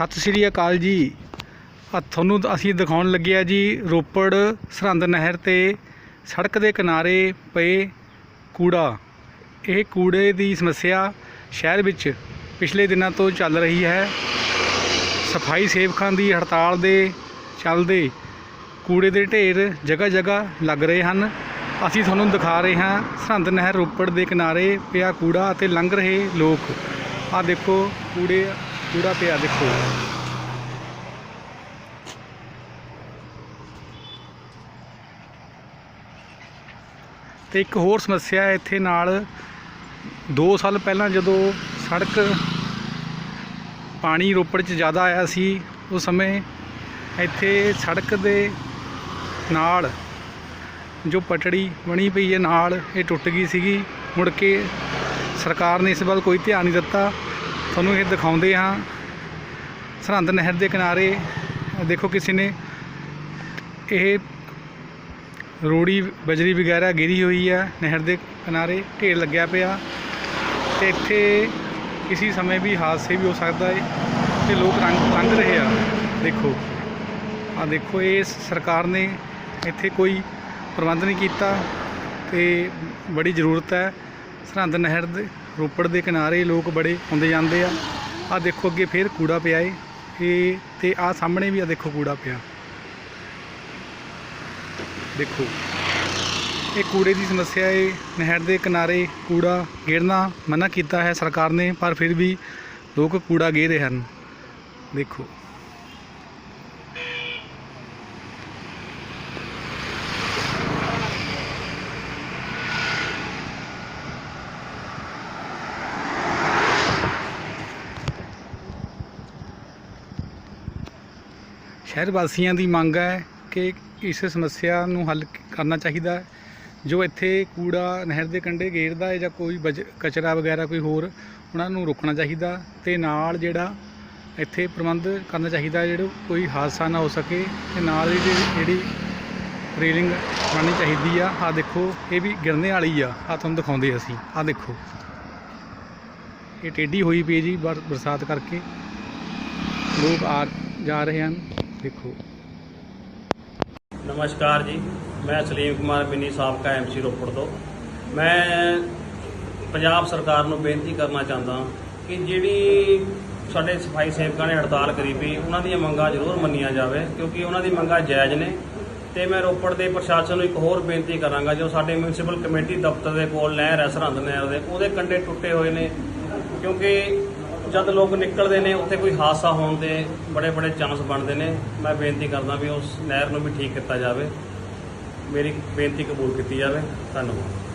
ਸਤਿ ਸ਼੍ਰੀ ਅਕਾਲ ਜੀ। ਆ ਤੁਹਾਨੂੰ ਅਸੀਂ ਦਿਖਾਉਣ ਲੱਗੇ ਆ ਜੀ ਰੋਪੜ ਸਰਹੰਦ ਨਹਿਰ ਤੇ ਸੜਕ ਦੇ ਕਿਨਾਰੇ ਪਏ ਕੂੜਾ। ਇਹ ਕੂੜੇ ਦੀ ਸਮੱਸਿਆ ਸ਼ਹਿਰ ਵਿੱਚ ਪਿਛਲੇ ਦਿਨਾਂ ਤੋਂ ਚੱਲ ਰਹੀ ਹੈ। ਸਫ਼ਾਈ ਸੇਵਕਾਂ ਦੀ ਹੜਤਾਲ ਦੇ ਚੱਲਦੇ ਕੂੜੇ ਦੇ ਢੇਰ ਜਗ੍ਹਾ ਜਗ੍ਹਾ ਲੱਗ ਰਹੇ ਹਨ। ਅਸੀਂ ਤੁਹਾਨੂੰ ਦਿਖਾ ਰਹੇ ਹਾਂ ਸਰਹੰਦ ਨਹਿਰ ਰੋਪੜ ਦੇ ਕਿਨਾਰੇ ਪਿਆ ਕੂੜਾ ਅਤੇ ਲੰਘ ਰਹੇ ਲੋਕ। ਆ ਦੇਖੋ ਕੂੜੇ ਕੂੜਾ ਪਿਆ ਦੇਖੋ। ਤੇ ਇੱਕ ਹੋਰ ਸਮੱਸਿਆ ਹੈ ਇੱਥੇ ਨਾਲ 2 ਸਾਲ ਪਹਿਲਾਂ ਜਦੋਂ ਸੜਕ ਪਾਣੀ ਰੋਪੜ 'ਚ ਜ਼ਿਆਦਾ ਆਇਆ ਸੀ, ਉਸ ਸਮੇਂ ਇੱਥੇ ਸੜਕ ਦੇ ਨਾਲ ਜੋ ਪਟੜੀ ਬਣੀ ਪਈ ਹੈ ਨਾਲ, ਇਹ ਟੁੱਟ ਗਈ ਸੀਗੀ। ਮੁੜ ਕੇ ਸਰਕਾਰ ਨੇ ਇਸ ਵੱਲ ਕੋਈ ਧਿਆਨ ਨਹੀਂ ਦਿੱਤਾ। ਤੁਹਾਨੂੰ ਇਹ ਦਿਖਾਉਂਦੇ ਹਾਂ। ਸਰਹੰਦ ਨਹਿਰ ਦੇ ਕਿਨਾਰੇ, ਦੇਖੋ ਕਿਸੇ ਨੇ ਇਹ ਰੋੜੀ, ਬਜਰੀ ਵਗੈਰਾ ਗਿਰੀ ਹੋਈ ਹੈ, ਨਹਿਰ ਦੇ ਕਿਨਾਰੇ ਢੇਰ ਲੱਗਿਆ ਪਿਆ। ਤੇ ਇੱਥੇ ਕਿਸੇ ਸਮੇਂ ਵੀ ਹਾਦਸੇ ਵੀ ਹੋ ਸਕਦਾ ਹੈ ਤੇ ਲੋਕ ਰੰਗ ਲੰਘ ਰਹੇ ਆ। ਦੇਖੋ ਆ ਦੇਖੋ, ਇਹ ਸਰਕਾਰ ਨੇ ਇੱਥੇ ਕੋਈ ਪ੍ਰਬੰਧ ਨਹੀਂ ਕੀਤਾ ਤੇ ਬੜੀ ਜ਼ਰੂਰਤ ਹੈ ਸਰਹੰਦ ਨਹਿਰ ਦੇ ਰੋਪੜ ਦੇ ਕਿਨਾਰੇ ਲੋਕ ਬੜੇ ਆਉਂਦੇ ਜਾਂਦੇ ਆ। ਆ ਦੇਖੋ ਅੱਗੇ ਫੇਰ ਕੂੜਾ ਪਿਆ ਏ। ਇਹ ਤੇ ਆ ਸਾਹਮਣੇ ਵੀ ਆ ਦੇਖੋ ਕੂੜਾ ਪਿਆ। ਦੇਖੋ, ਇਹ ਕੂੜੇ ਦੀ ਸਮੱਸਿਆ ਏ। ਨਹਿਰ ਦੇ ਕਿਨਾਰੇ ਕੂੜਾ ਗੇਰਨਾ ਮਨਾ ਕੀਤਾ ਹੈ ਸਰਕਾਰ ਨੇ, ਪਰ ਫਿਰ ਵੀ ਲੋਕ ਕੂੜਾ ਗੇਰ ਰਹੇ ਹਨ। ਦੇਖੋ। ਸ਼ਹਿਰ ਵਾਸੀਆਂ ਦੀ ਮੰਗ ਹੈ ਕਿ ਇਸ ਸਮੱਸਿਆ ਨੂੰ ਹੱਲ ਕਰਨਾ ਚਾਹੀਦਾ ਹੈ। ਜੋ ਇੱਥੇ ਕੂੜਾ ਨਹਿਰ ਦੇ ਕੰਢੇ ਗੇਰਦਾ ਹੈ ਜਾਂ ਕੋਈ ਬਜ- ਕਚਰਾ ਵਗੈਰਾ ਕੋਈ ਹੋਰ, ਉਹਨਾਂ ਨੂੰ ਰੋਕਣਾ ਚਾਹੀਦਾ ਤੇ ਨਾਲ ਜਿਹੜਾ ਇੱਥੇ ਪ੍ਰਬੰਧ ਕਰਨਾ ਚਾਹੀਦਾ ਜਿਹੜਾ ਕੋਈ ਹਾਦਸਾ ਨਾ ਹੋ ਸਕੇ ਤੇ ਨਾਲ ਹੀ ਜਿਹੜੀ- ਰੇਲਿੰਗ ਬਣਨੀ ਚਾਹੀਦੀ ਆ। ਆ ਦੇਖੋ, ਇਹ ਵੀ ਗਿਰਨੇ ਵਾਲੀ ਆ। ਆ ਤੁਹਾਨੂੰ ਦਿਖਾਉਂਦੇ ਅਸੀਂ। ਆ ਦੇਖੋ। ਇਹ ਟੇਢੀ ਹੋਈ ਪਈ ਜੀ, ਬਰ- ਬਰਸਾਤ ਕਰਕੇ। ਲੋਕ ਆ, ਜਾ ਰਹੇ ਹਨ। ਦੇਖੋ। ਨਮਸਕਾਰ ਜੀ, ਮੈਂ ਸਲੀਮ ਕੁਮਾਰ ਮਿੰਨੀ ਸਾਬਕਾ ਐਮਸੀ ਰੋਪੜ ਤੋਂ। ਮੈਂ ਪੰਜਾਬ ਸਰਕਾਰ ਨੂੰ ਬੇਨਤੀ ਕਰਨਾ ਚਾਹੁੰਦਾ ਕਿ ਜਿਹੜੀ ਸਾਡੇ ਸਫ਼ਾਈ ਸੇਵਕਾਂ ਨੇ ਹੜਤਾਲ ਕਰੀ ਪਈ, ਉਹਨਾਂ ਦੀਆਂ ਮੰਗਾਂ ਜ਼ਰੂਰ ਮੰਨੀਆਂ ਜਾਵੇ, ਕਿਉਂਕਿ ਉਹਨਾਂ ਦੀ ਮੰਗਾਂ ਜਾਇਜ਼ ਨੇ। ਤੇ ਮੈਂ ਰੋਪੜ ਦੇ ਪ੍ਰਸ਼ਾਸਨ ਨੂੰ ਇੱਕ ਹੋਰ ਬੇਨਤੀ ਕਰਾਂਗਾ, ਜੋ ਸਾਡੇ ਮਿਊਨਿਸਪਲ ਕਮੇਟੀ ਦਫ਼ਤਰ ਦੇ ਕੋਲ, ਨਹਿਰ ਹੈ ਸਰਹੰਦ ਨਹਿਰ ਦੇ, ਉਹਦੇ ਕੰਢੇ ਟੁੱਟੇ ਹੋਏ ਨੇ। ਕਿਉਂਕਿ ਜਦ ਲੋਕ ਨਿਕਲਦੇ ਨੇ, ਉੱਥੇ ਕੋਈ ਹਾਦਸਾ ਹੋਣ ਦੇ ਬੜੇ ਬੜੇ ਚਾਂਸ ਬਣਦੇ ਨੇ, ਮੈਂ ਬੇਨਤੀ ਕਰਦਾ ਵੀ ਉਸ ਨਹਿਰ ਨੂੰ ਵੀ ਠੀਕ ਕੀਤਾ ਜਾਵੇ। ਮੇਰੀ ਬੇਨਤੀ ਕਬੂਲ ਕੀਤੀ ਜਾਵੇ। ਧੰਨਵਾਦ।